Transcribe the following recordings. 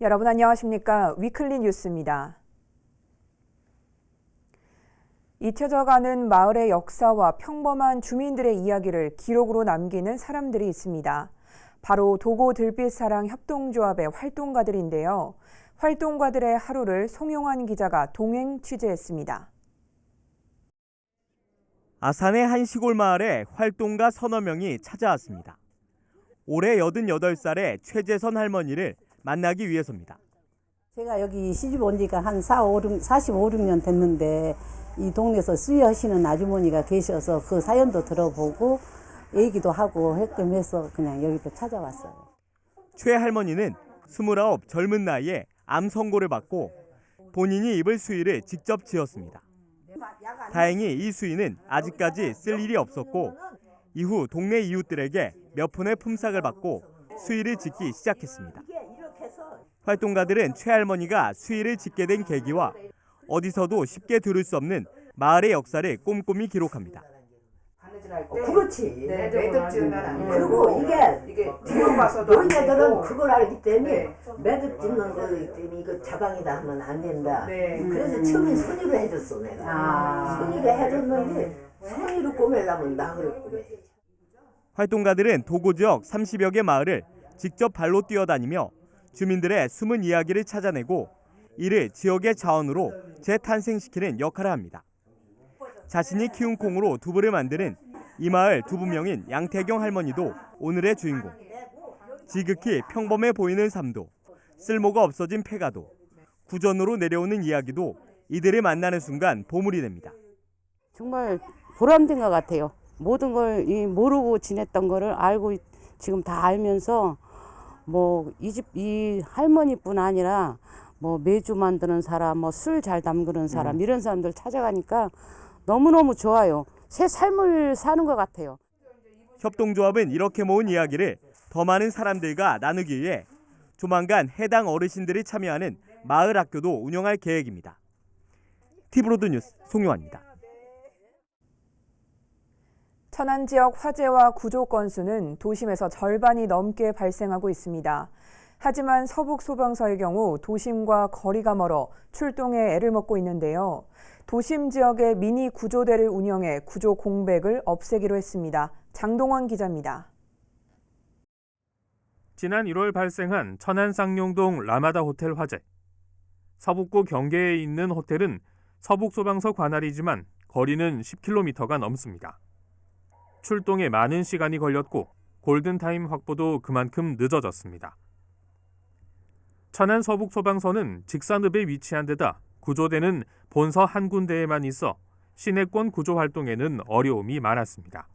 여러분 안녕하십니까? 위클리 뉴스입니다. 잊혀져가는 마을의 역사와 평범한 주민들의 이야기를 기록으로 남기는 사람들이 있습니다. 바로 도고 들빛사랑 협동조합의 활동가들인데요. 활동가들의 하루를 송용환 기자가 동행 취재했습니다. 아산의 한 시골 마을에 활동가 서너 명이 찾아왔습니다. 올해 88살의 최재선 할머니를 만나기 위해서입니다. 제가 여기 시집 온 지가 한 4, 5, 6, 45, 6년 됐는데 이 동네에서 수여하시는 아주머니가 계셔서 그 사연도 들어보고 얘기도 하고 했끔 해서 그냥 여기도 찾아왔어요. 최 할머니는 29 젊은 나이에 암 선고를 받고 본인이 입을 수의를 직접 지었습니다. 다행히 이 수의는 아직까지 쓸 일이 없었고 이후 동네 이웃들에게 몇 푼의 품삯을 받고 수의를 짓기 시작했습니다. 활동가들은 최 할머니가 수의를 짓게 된 계기와 어디서도 쉽게 들을 수 없는 마을의 역사를 꼼꼼히 기록합니다. 어, 그렇지. 네, 매듭 지으면 안 되고 그리고 이게 안 노인네들은 되고 그걸 알기 때문에 네. 매듭 짓는 거기 때문에 이거 자방이다 하면 안 된다. 네. 그래서 처음에 손으로 해줬어 내가. 아. 손으로 해줬는데 손으로 꼬매려면 나 그래 꼬매. 활동가들은 도고 지역 30여 개 마을을 직접 발로 뛰어다니며 주민들의 숨은 이야기를 찾아내고 이를 지역의 자원으로 재탄생시키는 역할을 합니다. 자신이 키운 콩으로 두부를 만드는 이 마을 두부명인 양태경 할머니도 오늘의 주인공. 지극히 평범해 보이는 삶도 쓸모가 없어진 폐가도 구전으로 내려오는 이야기도 이들을 만나는 순간 보물이 됩니다. 정말 보람된 것 같아요. 모든 걸이 모르고 지냈던 거를 알고 있- 지금 다 알면서 뭐 이 집 이 할머니뿐 아니라 뭐 매주 만드는 사람, 뭐 술 잘 담그는 사람 이런 사람들 찾아가니까 너무 너무 좋아요. 새 삶을 사는 것 같아요. 협동조합은 이렇게 모은 이야기를 더 많은 사람들과 나누기 위해 조만간 해당 어르신들이 참여하는 마을 학교도 운영할 계획입니다. 티브로드 뉴스 송용환입니다. 천안 지역 화재와 구조 건수는 도심에서 절반이 넘게 발생하고 있습니다. 하지만 서북 소방서의 경우 도심과 거리가 멀어 출동에 애를 먹고 있는데요. 도심 지역의 미니 구조대를 운영해 구조 공백을 없애기로 했습니다. 장동원 기자입니다. 지난 1월 발생한 천안 쌍용동 라마다 호텔 화재. 서북구 경계에 있는 호텔은 서북 소방서 관할이지만 거리는 10km가 넘습니다. 출동에 많은 시간이 걸렸고 골든타임 확보도 그만큼 늦어졌습니다. 천안 서북 소방서는 직산읍에 위치한 데다 구조대는 본서 한 군데에만 있어 시내권 구조 활동에는 어려움이 많았습니다.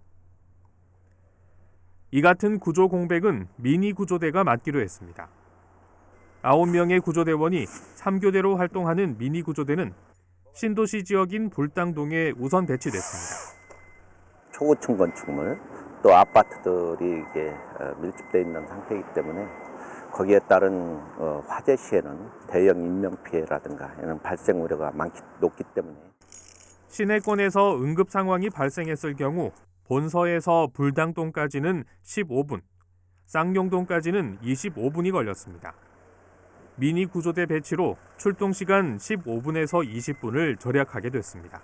이 같은 구조 공백은 미니 구조대가 맡기로 했습니다. 9명의 구조대원이 3교대로 활동하는 미니 구조대는 신도시 지역인 불당동에 우선 배치됐습니다. 초고층 건축물 또 아파트들이 이게 어, 밀집되어 있는 상태이기 때문에 거기에 따른 어, 화재 시에는 대형 인명 피해라든가 이런 발생 우려가 많기 높기 때문에 시내권에서 응급 상황이 발생했을 경우 본서에서 불당동까지는 15분, 쌍용동까지는 25분이 걸렸습니다. 미니 구조대 배치로 출동 시간 15분에서 20분을 절약하게 됐습니다.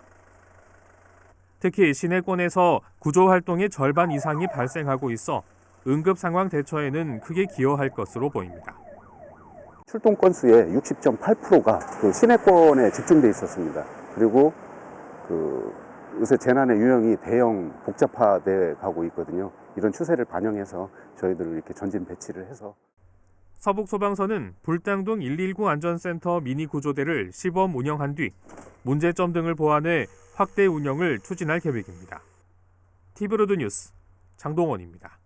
특히 시내권에서 구조 활동의 절반 이상이 발생하고 있어 응급 상황 대처에는 크게 기여할 것으로 보입니다. 출동 건수의 60.8%가 그 시내권에 집중돼 있었습니다. 그리고 그 요새 재난의 유형이 대형 복잡화돼 가고 있거든요. 이런 추세를 반영해서 저희들을 이렇게 전진 배치를 해서 서북소방서는 불당동 119 안전센터 미니 구조대를 시범 운영한 뒤 문제점 등을 보완해 확대 운영을 추진할 계획입니다. 티브로드 뉴스 장동원입니다.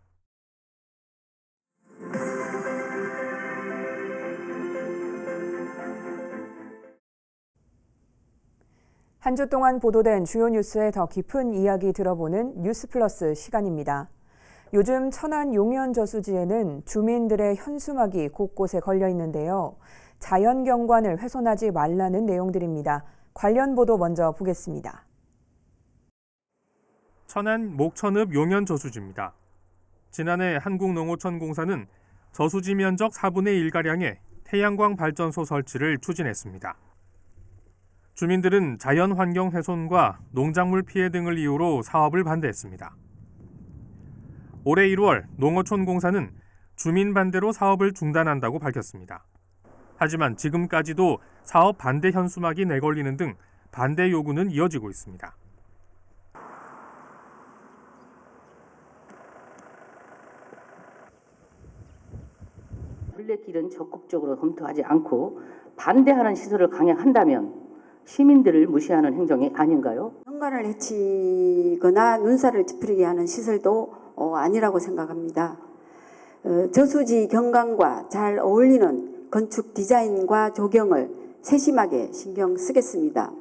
한 주 동안 보도된 주요 뉴스의 더 깊은 이야기 들어보는 뉴스 플러스 시간입니다. 요즘 천안 용현 저수지에는 주민들의 현수막이 곳곳에 걸려 있는데요. 자연 경관을 훼손하지 말라는 내용들입니다. 관련 보도 먼저 보겠습니다. 천안 목천읍 용현 저수지입니다. 지난해 한국농어촌공사는 저수지 면적 4분의 1가량에 태양광 발전소 설치를 추진했습니다. 주민들은 자연 환경 훼손과 농작물 피해 등을 이유로 사업을 반대했습니다. 올해 1월 농어촌공사는 주민 반대로 사업을 중단한다고 밝혔습니다. 하지만 지금까지도 사업 반대 현수막이 내걸리는 등 반대 요구는 이어지고 있습니다. 둘레길은 적극적으로 검토하지 않고 반대하는 시설을 강행한다면 시민들을 무시하는 행정이 아닌가요? 현관을 해치거나 눈살을 찌푸리게 하는 시설도 어, 아니라고 생각합니다. 어, 저수지 경관과 잘 어울리는 건축 디자인과 조경을 세심하게 신경 쓰겠습니다.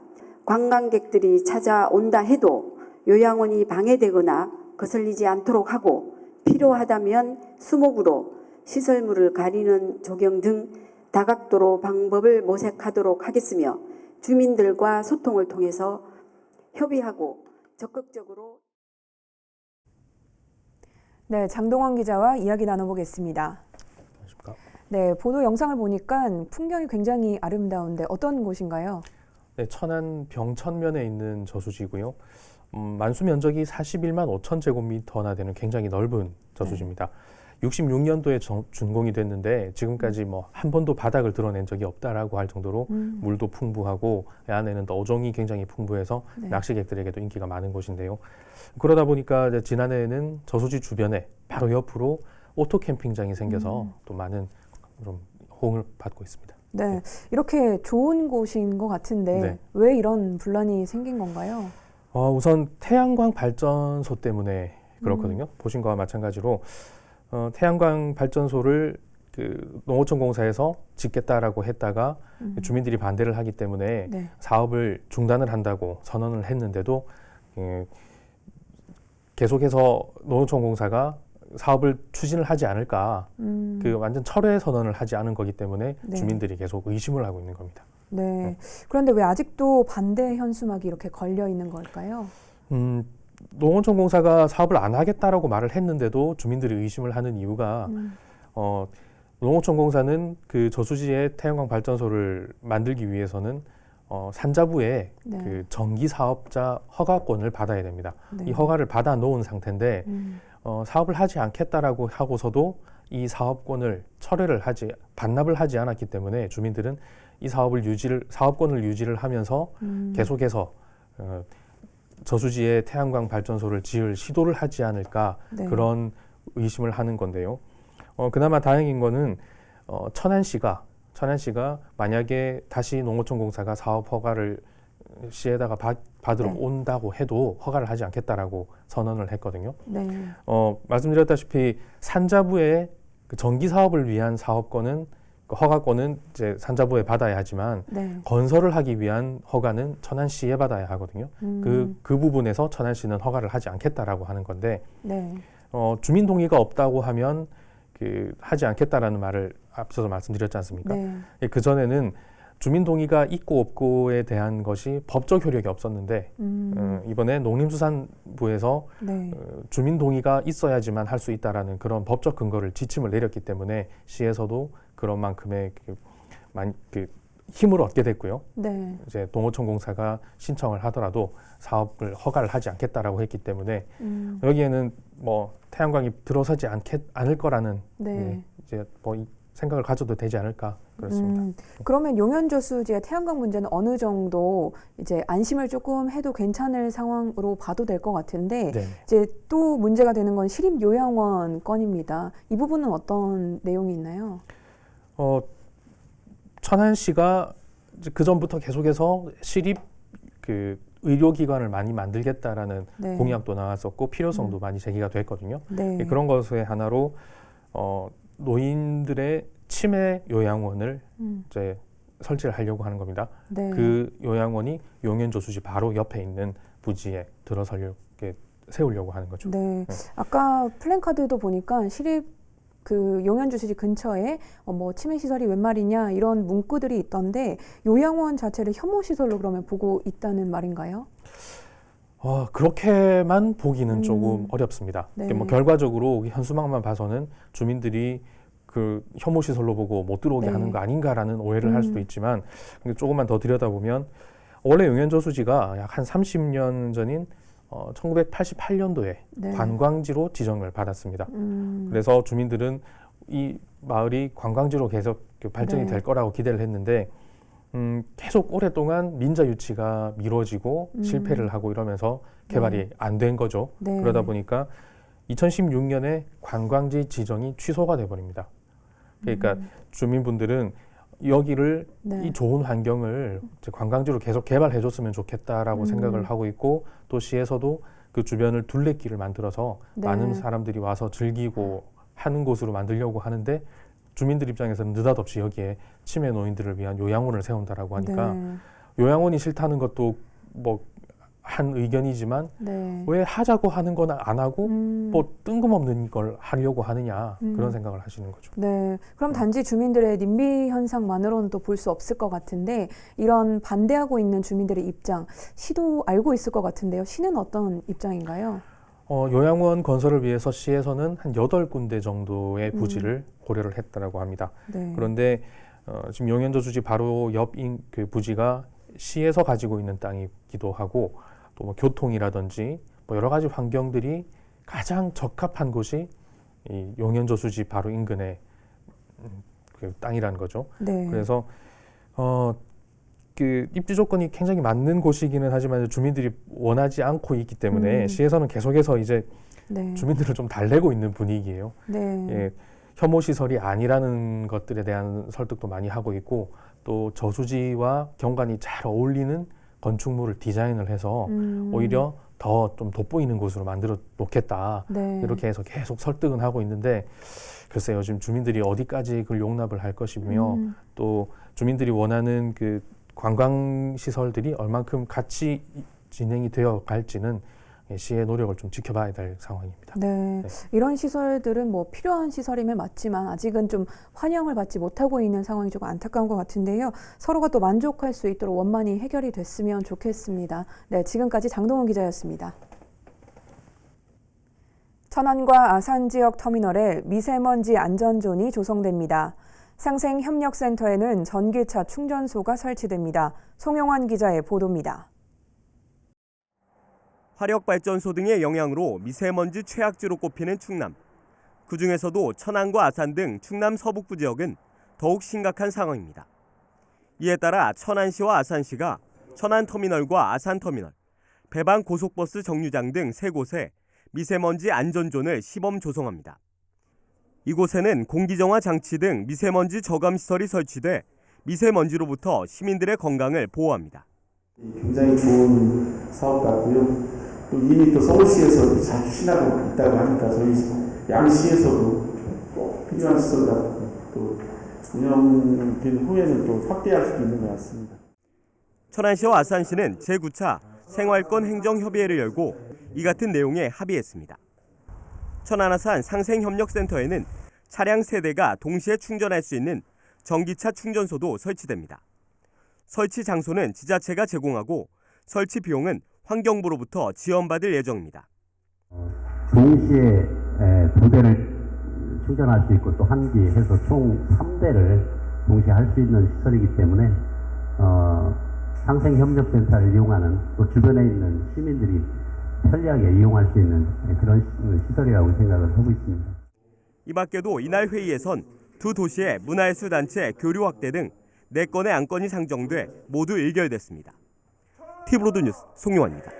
관광객들이 찾아온다 해도 요양원이 방해되거나 거슬리지 않도록 하고 필요하다면 수목으로 시설물을 가리는 조경 등 다각도로 방법을 모색하도록 하겠으며 주민들과 소통을 통해서 협의하고 적극적으로 네, 장동원 기자와 이야기 나눠보겠습니다. 네, 보도 영상을 보니까 풍경이 굉장히 아름다운데 어떤 곳인가요? 네, 천안 병천면에 있는 저수지고요. 음, 만수 면적이 41만 5천 제곱미터나 되는 굉장히 넓은 저수지입니다. 66년도에 준공이 됐는데 지금까지 뭐 한 번도 바닥을 드러낸 적이 없다라고 할 정도로 음. 물도 풍부하고 이 안에는 또 어종이 굉장히 풍부해서 네. 낚시객들에게도 인기가 많은 곳인데요. 그러다 보니까 지난해에는 저수지 주변에 바로 옆으로 오토 캠핑장이 생겨서 음. 또 많은 좀 호응을 받고 있습니다. 네, 이렇게 좋은 곳인 것 같은데 네. 왜 이런 분란이 생긴 건가요? 어, 우선 태양광 발전소 때문에 그렇거든요. 보신 거와 마찬가지로 어, 태양광 발전소를 그 농어촌 공사에서 짓겠다라고 했다가 음. 주민들이 반대를 하기 때문에 네. 사업을 중단을 한다고 선언을 했는데도 예, 계속해서 농어촌 공사가 사업을 추진을 하지 않을까 음. 그 완전 철회 선언을 하지 않은 거기 때문에 네. 주민들이 계속 의심을 하고 있는 겁니다. 네. 그런데 왜 아직도 반대 현수막이 이렇게 걸려 있는 걸까요? 음, 농어촌공사가 사업을 안 하겠다라고 말을 했는데도 주민들이 의심을 하는 이유가 음. 어, 농어촌공사는 그 저수지에 태양광 발전소를 만들기 위해서는 어, 산자부에 네. 그 전기 사업자 허가권을 받아야 됩니다. 네. 이 허가를 받아 놓은 상태인데 음. 어, 사업을 하지 않겠다라고 하고서도 이 사업권을 철회를 하지 반납을 하지 않았기 때문에 주민들은 이 사업을 유지를 사업권을 유지를 하면서 음. 계속해서 어, 저수지에 태양광 발전소를 지을 시도를 하지 않을까 네. 그런 의심을 하는 건데요. 어, 그나마 다행인 거는 어, 천안 시가 천안 시가 만약에 다시 농어촌 공사가 사업 허가를 시에다가 받, 받으러 네. 온다고 해도 허가를 하지 않겠다라고 선언을 했거든요. 네. 어, 말씀드렸다시피 산자부의 그 전기 사업을 위한 사업권은 그 허가권은 이제 산자부에 받아야 하지만 네. 건설을 하기 위한 허가는 천안시에 받아야 하거든요. 음. 그, 그 부분에서 천안시는 허가를 하지 않겠다라고 하는 건데, 네. 어, 주민 동의가 없다고 하면 그 하지 않겠다라는 말을 앞서서 말씀드렸지 않습니까? 네. 그 전에는 주민 동의가 있고 없고에 대한 것이 법적 효력이 없었는데 음. 어, 이번에 농림수산부에서 네. 어, 주민 동의가 있어야지만 할 수 있다라는 그런 법적 근거를 지침을 내렸기 때문에 시에서도 그런 만큼의 그, 만, 그 힘을 얻게 됐고요. 네. 이제 농어촌공사가 신청을 하더라도 사업을 허가를 하지 않겠다라고 했기 때문에 음. 여기에는 뭐 태양광이 들어서지 않겠 않을 거라는 네. 네, 이제 뭐 이 생각을 가져도 되지 않을까 그렇습니다. 음, 그러면 용현저수지의 태양광 문제는 어느 정도 이제 안심을 조금 해도 괜찮을 상황으로 봐도 될 것 같은데 네. 이제 또 문제가 되는 건 시립 요양원 건입니다. 이 부분은 어떤 내용이 있나요? 어, 천안시가 그 전부터 계속해서 시립 그 의료기관을 많이 만들겠다라는 네. 공약도 나왔었고 필요성도 음. 많이 제기가 됐거든요. 네. 예, 그런 것의 하나로 어, 노인들의 치매 요양원을 음, 이제 설치를 하려고 하는 겁니다. 네. 그 요양원이 용현저수지 바로 옆에 있는 부지에 들어서려고 세우려고 하는 거죠. 네. 아까 플랜카드도 보니까 시립 그 용현주시지 근처에 어, 뭐 치매 시설이 웬 말이냐 이런 문구들이 있던데 요양원 자체를 혐오 시설로 그러면 보고 있다는 말인가요? 어, 그렇게만 보기는 음. 조금 어렵습니다. 네. 뭐 결과적으로 현수막만 봐서는 주민들이 그 혐오 시설로 보고 못 들어오게 네. 하는 거 아닌가라는 오해를 할 수도 음. 있지만 조금만 더 들여다보면 원래 용현저수지가 약 한 30년 전인 어, 1988년도에 네. 관광지로 지정을 받았습니다. 음. 그래서 주민들은 이 마을이 관광지로 계속 그 발전이 네. 될 거라고 기대를 했는데 음, 계속 오랫동안 민자 유치가 미뤄지고 음. 실패를 하고 이러면서 개발이 네. 안된 거죠. 네. 그러다 보니까 2016년에 관광지 지정이 취소가 돼 버립니다. 그러니까 음. 주민분들은 여기를 네. 이 좋은 환경을 관광지로 계속 개발해 줬으면 좋겠다라고 음. 생각을 하고 있고 또 시에서도 그 주변을 둘레길을 만들어서 네. 많은 사람들이 와서 즐기고 하는 곳으로 만들려고 하는데 주민들 입장에서는 느닷없이 여기에 치매 노인들을 위한 요양원을 세운다라고 하니까 네. 요양원이 싫다는 것도 뭐 한 의견이지만 네. 왜 하자고 하는 건 안 하고 음. 뭐 뜬금없는 걸 하려고 하느냐 음. 그런 생각을 하시는 거죠. 네. 그럼 단지 주민들의 님비 현상만으로는 또 볼 수 없을 것 같은데 이런 반대하고 있는 주민들의 입장 시도 알고 있을 것 같은데요. 시는 어떤 입장인가요? 어, 요양원 건설을 위해서 시에서는 한 여덟 군데 정도의 음. 부지를 고려를 했다라고 합니다. 네. 그런데 어, 지금 용현저수지 바로 옆인 그 부지가 시에서 가지고 있는 땅이기도 하고 또 뭐 교통이라든지 뭐 여러 가지 환경들이 가장 적합한 곳이 이 용현저수지 바로 인근의 음, 그 땅이라는 거죠. 네. 그래서 어, 그 입지 조건이 굉장히 맞는 곳이기는 하지만 주민들이 원하지 않고 있기 때문에 음. 시에서는 계속해서 이제 네. 주민들을 좀 달래고 있는 분위기예요. 네. 예, 혐오 시설이 아니라는 것들에 대한 설득도 많이 하고 있고 또 저수지와 경관이 잘 어울리는 건축물을 디자인을 해서 음. 오히려 더 좀 돋보이는 곳으로 만들어 놓겠다. 네. 이렇게 해서 계속 설득은 하고 있는데 글쎄요 지금 주민들이 어디까지 그걸 용납을 할 것이며 음. 또 주민들이 원하는 그 관광 시설들이 얼만큼 같이 진행이 되어 갈지는 시의 노력을 좀 지켜봐야 될 상황입니다. 네. 이런 시설들은 뭐 필요한 시설임에 맞지만 아직은 좀 환영을 받지 못하고 있는 상황이 조금 안타까운 것 같은데요. 서로가 또 만족할 수 있도록 원만히 해결이 됐으면 좋겠습니다. 네, 지금까지 장동원 기자였습니다. 천안과 아산 지역 터미널에 미세먼지 안전존이 조성됩니다. 상생협력센터에는 전기차 충전소가 설치됩니다. 송영환 기자의 보도입니다. 화력발전소 등의 영향으로 미세먼지 최악지로 꼽히는 충남. 그 중에서도 천안과 아산 등 충남 서북부 지역은 더욱 심각한 상황입니다. 이에 따라 천안시와 아산시가 천안터미널과 아산터미널, 배방 고속버스 정류장 등 세 곳에 미세먼지 안전존을 시범 조성합니다. 이곳에는 공기정화 장치 등 미세먼지 저감 시설이 설치돼 미세먼지로부터 시민들의 건강을 보호합니다. 굉장히 좋은 사업 같고요. 또 이미 또 서울시에서 잘 추진하고 있다고 하니까 저희 양시에서도 꼭 필요한 시설 같고 또 운영된 후에는 또 확대할 수도 있는 것 같습니다. 천안시와 아산시는 제9차 생활권 행정협의회를 열고 이 같은 내용에 합의했습니다. 천안아산 상생협력센터에는 차량 세대가 동시에 충전할 수 있는 전기차 충전소도 설치됩니다. 설치 장소는 지자체가 제공하고 설치 비용은 환경부로부터 지원받을 예정입니다. 동시에 에, 두 대를 충전할 수 있고 또 한기 해서 총 3대를 동시에 할 수 있는 시설이기 때문에 어, 상생협력센터를 이용하는 또 주변에 있는 시민들이 편리하게 이용할 수 있는 그런 시- 시설이라고 생각을 하고 있습니다. 이 밖에도 이날 회의에선 두 도시의 문화예술 단체 교류 확대 등 4건의 안건이 상정돼 모두 의결됐습니다. 티브로드 뉴스 송용환입니다.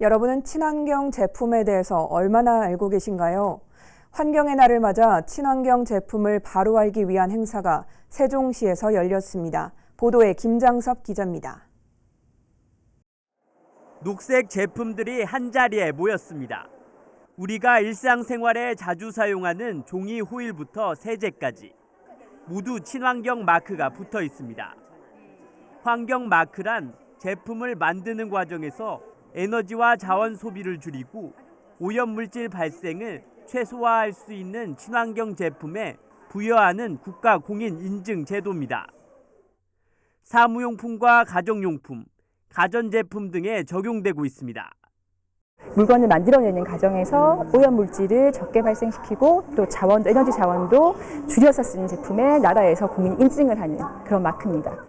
여러분은 친환경 제품에 대해서 얼마나 알고 계신가요? 환경의 날을 맞아 친환경 제품을 바로 알기 위한 행사가 세종시에서 열렸습니다. 보도에 김장섭 기자입니다. 녹색 제품들이 한자리에 모였습니다. 우리가 일상생활에 자주 사용하는 종이 호일부터 세제까지 모두 친환경 마크가 붙어 있습니다. 환경 마크란 제품을 만드는 과정에서 에너지와 자원 소비를 줄이고 오염 물질 발생을 최소화할 수 있는 친환경 제품의 부여하는 국가 공인 인증 제도입니다. 사무용품과 가정용품, 가전제품 등에 적용되고 있습니다. 물건을 만들어내는 과정에서 오염 물질을 적게 발생시키고 또 자원, 에너지 자원도 줄여서 쓰는 제품에 나라에서 공인 인증을 하는 그런 마크입니다.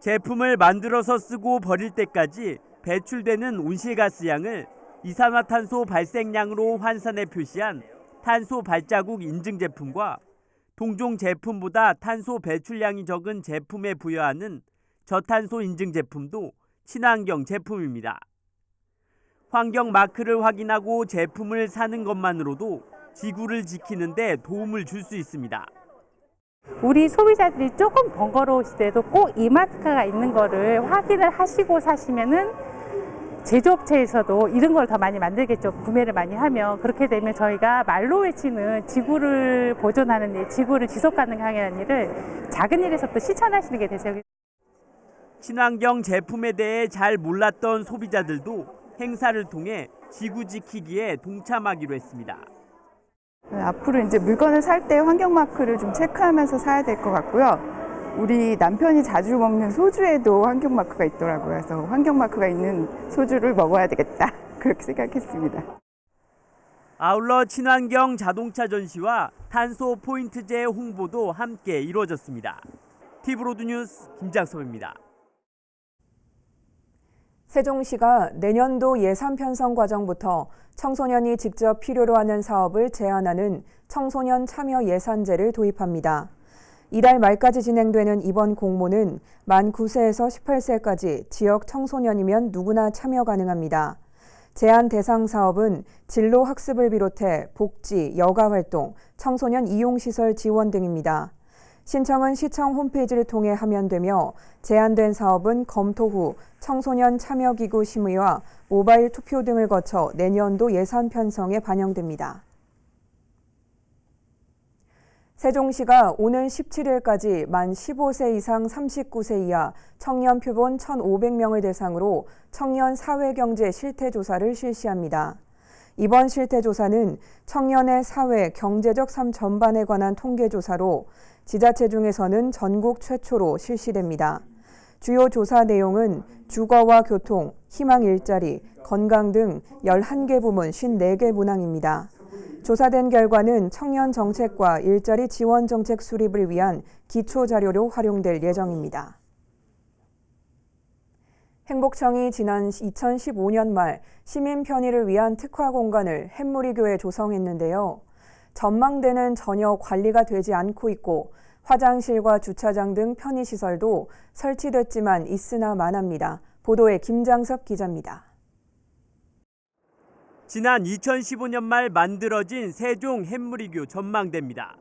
제품을 만들어서 쓰고 버릴 때까지 배출되는 온실가스 양을 이산화탄소 발생량으로 환산해 표시한 탄소 발자국 인증 제품과 동종 제품보다 탄소 배출량이 적은 제품에 부여하는 저탄소 인증 제품도 친환경 제품입니다. 환경 마크를 확인하고 제품을 사는 것만으로도 지구를 지키는 데 도움을 줄 수 있습니다. 우리 소비자들이 조금 번거로우실 때도 꼭 이 마크가 있는 거를 확인을 하시고 사시면은 제조업체에서도 이런 걸 더 많이 만들겠죠. 구매를 많이 하면 그렇게 되면 저희가 말로 외치는 지구를 보존하는 일, 지구를 지속 가능하게 일을 작은 일에서부터 실천하시는 게 되세요. 친환경 제품에 대해 잘 몰랐던 소비자들도 행사를 통해 지구 지키기에 동참하기로 했습니다. 앞으로 이제 물건을 살 때 환경 마크를 좀 체크하면서 사야 될 것 같고요. 우리 남편이 자주 먹는 소주에도 환경 마크가 있더라고요. 그래서 환경 마크가 있는 소주를 먹어야 되겠다. 그렇게 생각했습니다. 아울러 친환경 자동차 전시와 탄소 포인트제 홍보도 함께 이루어졌습니다. 티브로드 뉴스 김장섭입니다. 세종시가 내년도 예산 편성 과정부터 청소년이 직접 필요로 하는 사업을 제안하는 청소년 참여 예산제를 도입합니다. 이달 말까지 진행되는 이번 공모는 만 9세에서 18세까지 지역 청소년이면 누구나 참여 가능합니다. 제안 대상 사업은 진로 학습을 비롯해 복지, 여가 활동, 청소년 이용 시설 지원 등입니다. 신청은 시청 홈페이지를 통해 하면 되며 제안된 사업은 검토 후 청소년 참여기구 심의와 모바일 투표 등을 거쳐 내년도 예산 편성에 반영됩니다. 세종시가 오는 17일까지 만 15세 이상 39세 이하 청년 표본 1,500명을 대상으로 청년 사회경제 실태조사를 실시합니다. 이번 실태조사는 청년의 사회, 경제적 삶 전반에 관한 통계조사로 지자체 중에서는 전국 최초로 실시됩니다. 주요 조사 내용은 주거와 교통, 희망 일자리, 건강 등 11개 부문 54개 문항입니다. 조사된 결과는 청년 정책과 일자리 지원 정책 수립을 위한 기초 자료로 활용될 예정입니다. 행복청이 지난 2015년 말 시민 편의를 위한 특화 공간을 햇무리교에 조성했는데요. 전망대는 전혀 관리가 되지 않고 있고 화장실과 주차장 등 편의시설도 설치됐지만 있으나 마납니다. 보도에 김장섭 기자입니다. 지난 2015년 말 만들어진 세종 햇무리교 전망대입니다.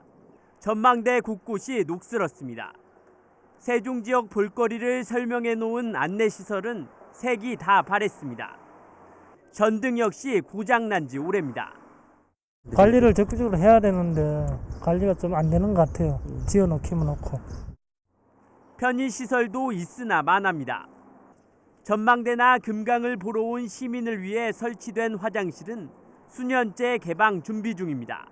전망대 곳곳이 녹슬었습니다. 세종 지역 볼거리를 설명해 놓은 안내 시설은 색이 다 바랬습니다. 전등 역시 고장난 지 오래입니다. 관리를 적극적으로 해야 되는데 관리가 좀 안 되는 것 같아요. 지어놓기만 놓고. 편의 시설도 있으나 마납니다. 전망대나 금강을 보러 온 시민을 위해 설치된 화장실은 수년째 개방 준비 중입니다.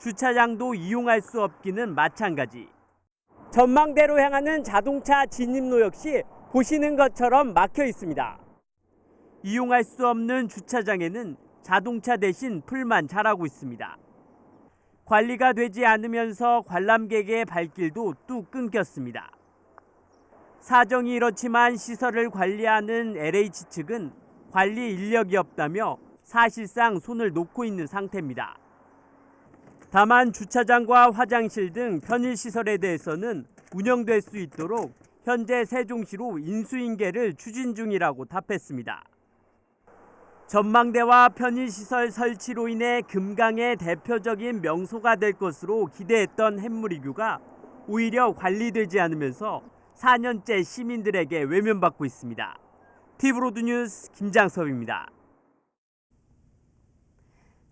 주차장도 이용할 수 없기는 마찬가지. 전망대로 향하는 자동차 진입로 역시 보시는 것처럼 막혀 있습니다. 이용할 수 없는 주차장에는 자동차 대신 풀만 자라고 있습니다. 관리가 되지 않으면서 관람객의 발길도 뚝 끊겼습니다. 사정이 이렇지만 시설을 관리하는 LH 측은 관리 인력이 없다며 사실상 손을 놓고 있는 상태입니다. 다만 주차장과 화장실 등 편의 시설에 대해서는 운영될 수 있도록 현재 세종시로 인수인계를 추진 중이라고 답했습니다. 전망대와 편의시설 설치로 인해 금강의 대표적인 명소가 될 것으로 기대했던 햇무리교가 오히려 관리되지 않으면서 4년째 시민들에게 외면받고 있습니다. 티브로드 뉴스 김장섭입니다.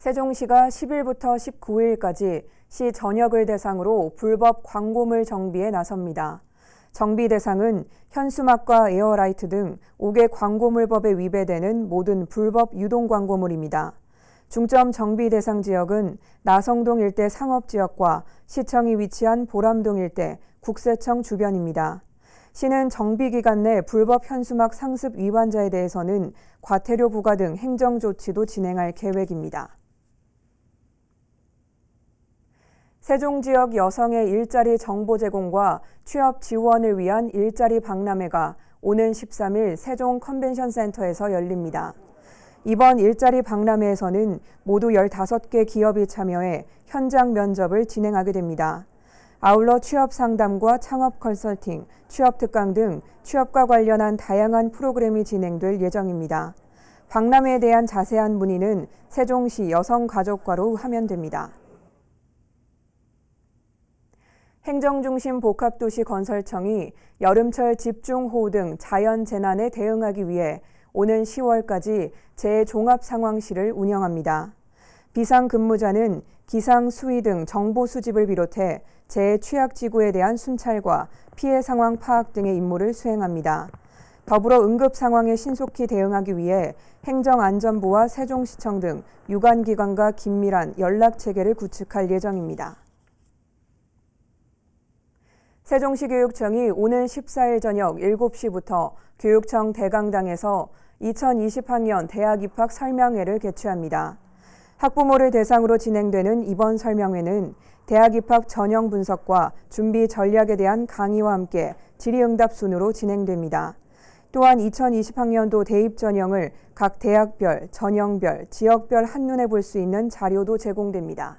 세종시가 10일부터 19일까지 시 전역을 대상으로 불법 광고물 정비에 나섭니다. 정비 대상은 현수막과 에어라이트 등 5개 광고물법에 위배되는 모든 불법 유동 광고물입니다. 중점 정비 대상 지역은 나성동 일대 상업지역과 시청이 위치한 보람동 일대 국세청 주변입니다. 시는 정비 기간 내 불법 현수막 상습 위반자에 대해서는 과태료 부과 등 행정 조치도 진행할 계획입니다. 세종 지역 여성의 일자리 정보 제공과 취업 지원을 위한 일자리 박람회가 오는 13일 세종 컨벤션 센터에서 열립니다. 이번 일자리 박람회에서는 모두 15개 기업이 참여해 현장 면접을 진행하게 됩니다. 아울러 취업 상담과 창업 컨설팅, 취업 특강 등 취업과 관련한 다양한 프로그램이 진행될 예정입니다. 박람회에 대한 자세한 문의는 세종시 여성가족과로 하면 됩니다. 행정중심 복합도시 건설청이 여름철 집중호우 등 자연 재난에 대응하기 위해 오는 10월까지 재종합상황실을 운영합니다. 비상근무자는 기상 수위 등 정보 수집을 비롯해 재취약지구에 대한 순찰과 피해 상황 파악 등의 임무를 수행합니다. 더불어 응급 상황에 신속히 대응하기 위해 행정안전부와 세종시청 등 유관기관과 긴밀한 연락 체계를 구축할 예정입니다. 세종시 교육청이 오는 14일 저녁 7시부터 교육청 대강당에서 2020학년 대학 입학 설명회를 개최합니다. 학부모를 대상으로 진행되는 이번 설명회는 대학 입학 전형 분석과 준비 전략에 대한 강의와 함께 질의응답 순으로 진행됩니다. 또한 2020학년도 대입 전형을 각 대학별, 전형별, 지역별 한눈에 볼 수 있는 자료도 제공됩니다.